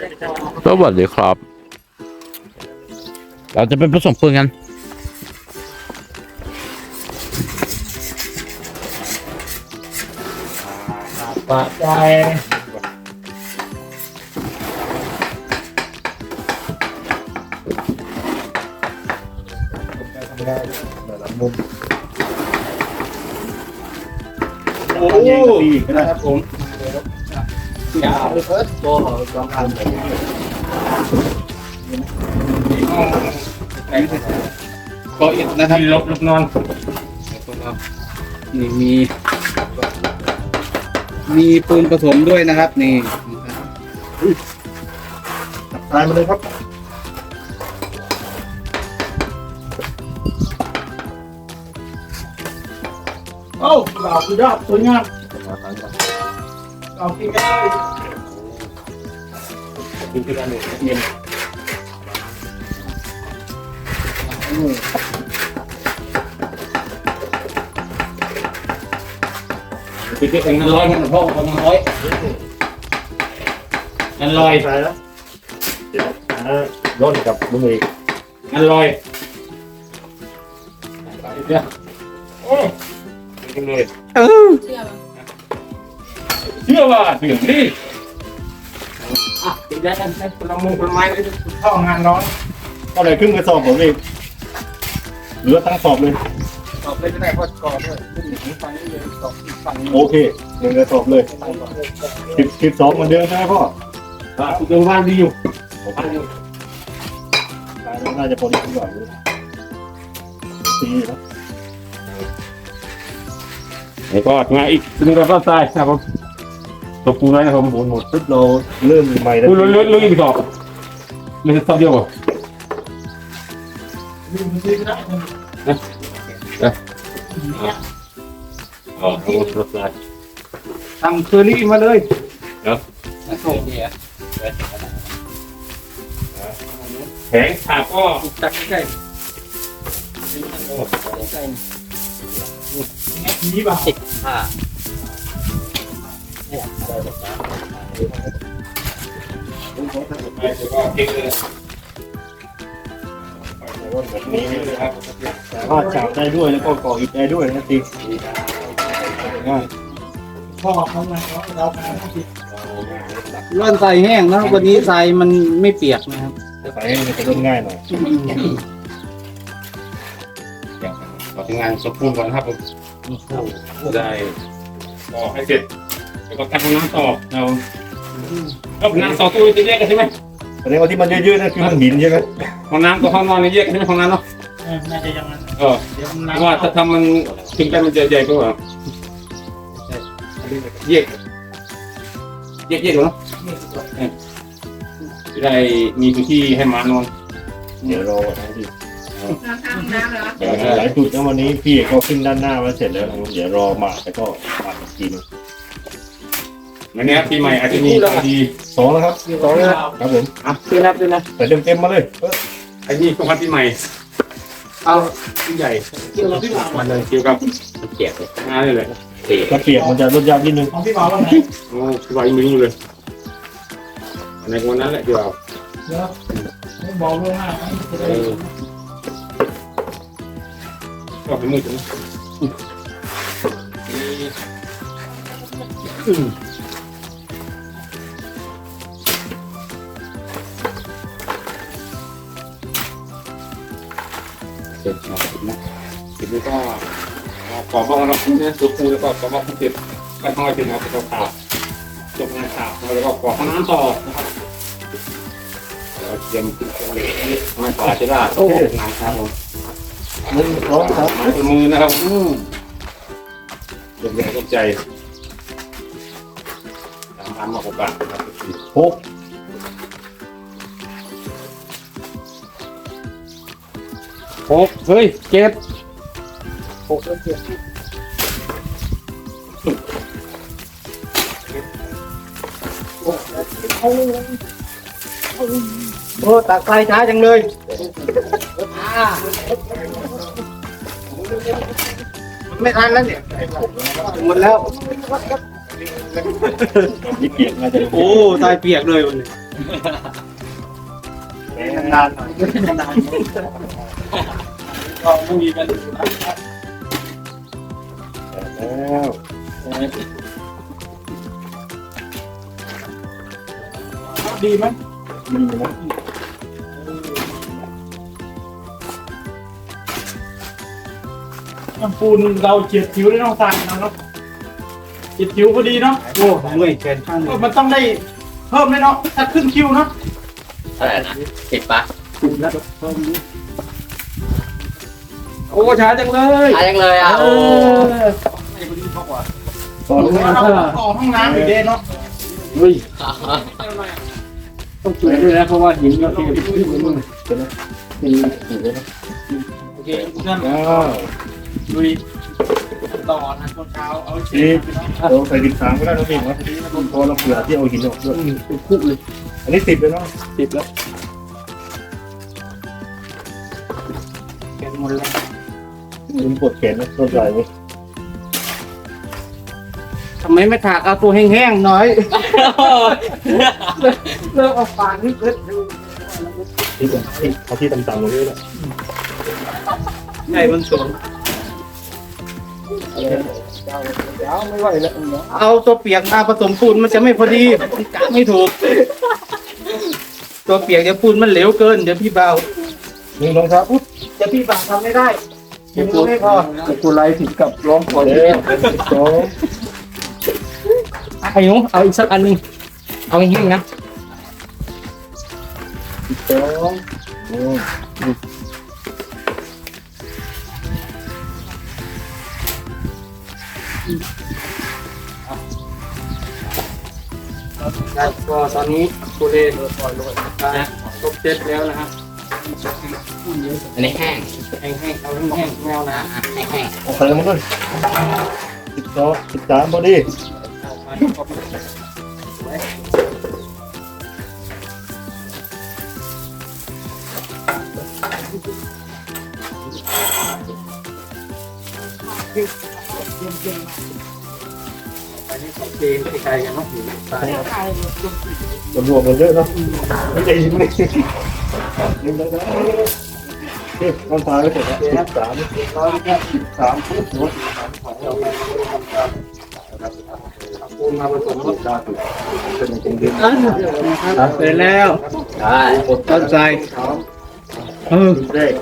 สวัสดีครับ เราจะเป็นผสมปืนกัน ปะใจโอ้ดีนะครับผม ยาวเฟิร์สโบสองพันก็อิดนะครับลบลบนอนนี่มี มีปืนผสมด้วยนะครับ นี่ตายมาเลยครับเอ้าดาวคือยอดสวยงาม เอากินกันเลยกินกันเลยเย็นคือที่เองนั่นร้อย เดี๋ยวอ่าร่นกับลุงเอกนั่นลอยเดี๋ยวโอ้กินเลยเชื่อว่าเสียงดีอะติดได้กันผลไม้ผลไม้เลยเข้างานร้อนเท่าไหร่ครึ่งกระสอบผมเองเหลือตั้งสอบเลย ตอบเลยก็ได้เพราะก่อนเนี่ยขึ้นหนีฟังนี่เลยตอบอีกฝั่งโอเคหนึ่งกระสอบเลยสิบสิบสองเหมือนเดิมใช่ไหมพ่ออะคุณเดินว่างดีอยู่โอเคได้แล้วน่าจะพอดีทุกอย่างเลยดีนะ แล้วก็งานอีกหนึ่งกระสอบทรายครับผม ตบปูน้อยนะครับผมหมดหมดปุ๊บเราเริ่มใหม่แล้วปูเลื่อนเลื่อนอีกสอบเลื่อนสอบเดียวเหรออ๋อทำกระสอบทรายทำเคอรี่มาเลยเดี๋ยวส่งเนี่ยแข็งขาก็ตักใกล้นี่ป่ะสิบห้าไปแล้วก็เก่งเลยแบบนี้นะครับ สามารถจับได้ด้วยแล้วก็ก่ออิฐได้ด้วยนะทีง่ายพ่อเขาไงเราร่อนทรายแห้งนะวันนี้ทรายมันไม่เปียกนะครับใส่ให้มันจะเริ่มง่ายหน่อยเราทำงานสมบูรณ์ก่อนนะครับผมได้ต่อให้เสร็จ แล้วก็ทำน้ำต่อเราก็น้ำต่อตู้จะแยกกันใช่ไหมแสดงว่าที่มันเยอะๆนั่นคือมันหินใช่ไหมห้องน้ำกับห้องนอนนี่แยกกันใช่ไหมห้องน้ำเนาะน่าจะยังนั้นเออเดี๋ยวเพน้ราะว่าถ้าทำมันถึงกันมันจะใหญ่กว่าแยกแยกแยกเนาะจะได้มีพื้นที่ให้หมานอน เดี๋ยวรอนะทีน้ำข้างน้ำเหรอเดี๋ยวหลายจุดนะวันนี้พี่ก็ขึ้นด้านหน้ามาเสร็จแล้วเดี๋ยวรอหมาแล้วก็ปัดอีกทีนึง วันนี้ปีใหม่อาจจะมีข่าวดีสองแล้วครับสองแล้วครับผมอะซื้อรับซื้อรับใส่เต็มๆมาเลยเออไอ้นี่ของพันปีใหม่เอาที่ใหญ่เกี่ยวกับพี่บ่าวมันเลยเกี่ยวกับเปียกงานนี่เลยถ้าเปียกมันจะลดยากนิดนึงของพี่บ่าวว่าไงโอ้พี่ว่ายังไม่รู้เลยในวันนั้นแหละที่ว่าเดี๋ยวไม่บอกล่วงหน้านะจะได้ก็เป็นมือถือ เสร็จนะนะเสร็จแล้วก็กรอบบ้องเราเนี่ยตัวปูแล้วก็กรอบบ้องเสร็จก็ต้องให้เป็นงานเป็นข่าวจบงานข่าวแล้วก็กรอบน้ำต่อนะครับเตรียมขึ้นเครื่ไม่ต่อใช่ไหมโอ้งานครับผมหนึ่งสองสามไม้มือนะครับอืมยกแรงยกใจตามตามมาโอกาสครับหก หกเฮ้ยเจ็ดหกแล้วเจ็ดโอ้ตักไฟช้าจังเลยไม่ทันแล้วเนี่ยหมดแล้วนี่เปียกน่าจะโอ้ทรายเปียกเลยวันนี้ นานหน่อยนานก็ม่มีกันแล้วดีไหมมีนะน้ำปูนเราเฉียดผิวได้น้องตาลนะครับเฉียดผิวพอดีเนาะโอ้เมื่อยแขนข้างมันต้องได้เพิ่มเลยเนาะถ้าครึ่งคิวเนาะ อะไรนะติดปะถูกแล้วเพิ่มนิดโอ้ช้าจังเลยอะไรเลยอะเอโอ้อตอนนี้เราต่อห้องน้ำอีกเด้เนาะเฮ้ยต้องสวยด้วยนะเพราะว่าหินเราเทไปขึ้นเลยมีอยู่เลยนะโอเคทุกท่านอ้าวลุยต่อนะตอนเช้าเอาทีเราใส่ดิบสามก็ได้นะพี่ว่าทีนี้มันพอเราเผื่อที่เอาหินออกด้วยเป็นคุกเลย อันนี้ติดเลยเนาะติดแล้วแกนหมดแล้วมันปวดแขนนะต้นใหญ่เลยทำไมไม่ถากเอาตัวแห้งๆหน่อยเลิกเอาฝานนี่เกิดที่ที่เอาที่ต่ำๆลงเลยแหละใช่มันสวมไม่ไหวแล้วเอาตัวเปียกมาผสมปูนมันจะไม่พอดีมันกะไม่ถูก ตัวเปียกเดี๋ยวปูนมันเหลวเกินเดี๋ยวพี่เบาหนึ่งรองเท้าปุ๊บเดี๋ยวพี่เบาทำไม่ได้เดี๋ยวไม่พอกูไล่ถึงกับร้องพอแล้วสองไอ้หนูเอาอีกสักอันหนึงเอาแห้งๆนะสองอืม ครับก็ตอนนี้กูเลนนะครบเจ็ดแล้วนะครับอันนี้แห้งแห้งๆเอาแห้งๆแมวนะแห้งเอาใส่มาด้วยสิบสองสิบสามพอดีอันนี้ของ เจนไกลๆกันเนาะอยู่ใต้รวมๆกันเยอะเนาะไม่ใจยิงเลยยิงเลยนะเฮ้ยตอนท้ายก็เสร็จแล้วสิบสามสิบสามปุ๊บหัวปูนมาผสมรสเป็นจริงจริงเสร็จแล้วใช่ต้นใจเออแรก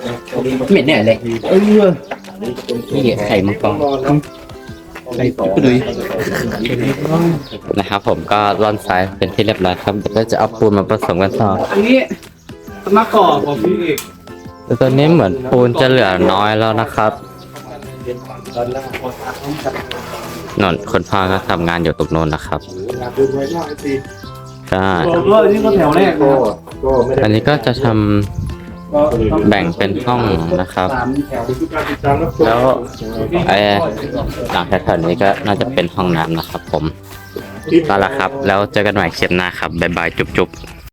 เหม็นเนี่ยเลยเออนี่ไข่มังกร ไอ้ปุ้ยนะครับผมก็ร่อนซ้ายเป็นที่เรียบร้อยครับเดี๋ยวก็จะเอาปูนมาผสมกันต่ออันนี้มะกอกของพี่เอกแต่ตอนนี้เหมือนปูนจะเหลือน้อยแล้วนะครับนนคนพ่อก็ทำงานอยู่ตรงโน้นนะครับดูไว้หน้าไอ้ตีก็โอ้โหอันนี้ก็แถวแรกก็นะก็ไม่ได้อันนี้ก็จะทำก็ต้อง แบ่งเป็นห้องนะครับ แล้วไอ้หลังแถวๆนี้ก็น่าจะเป็นห้องน้ำนะครับผมก็ละครับ แล้วเจอกันใหม่คลิปหน้าครับ บ๊ายบาย จุ๊บๆ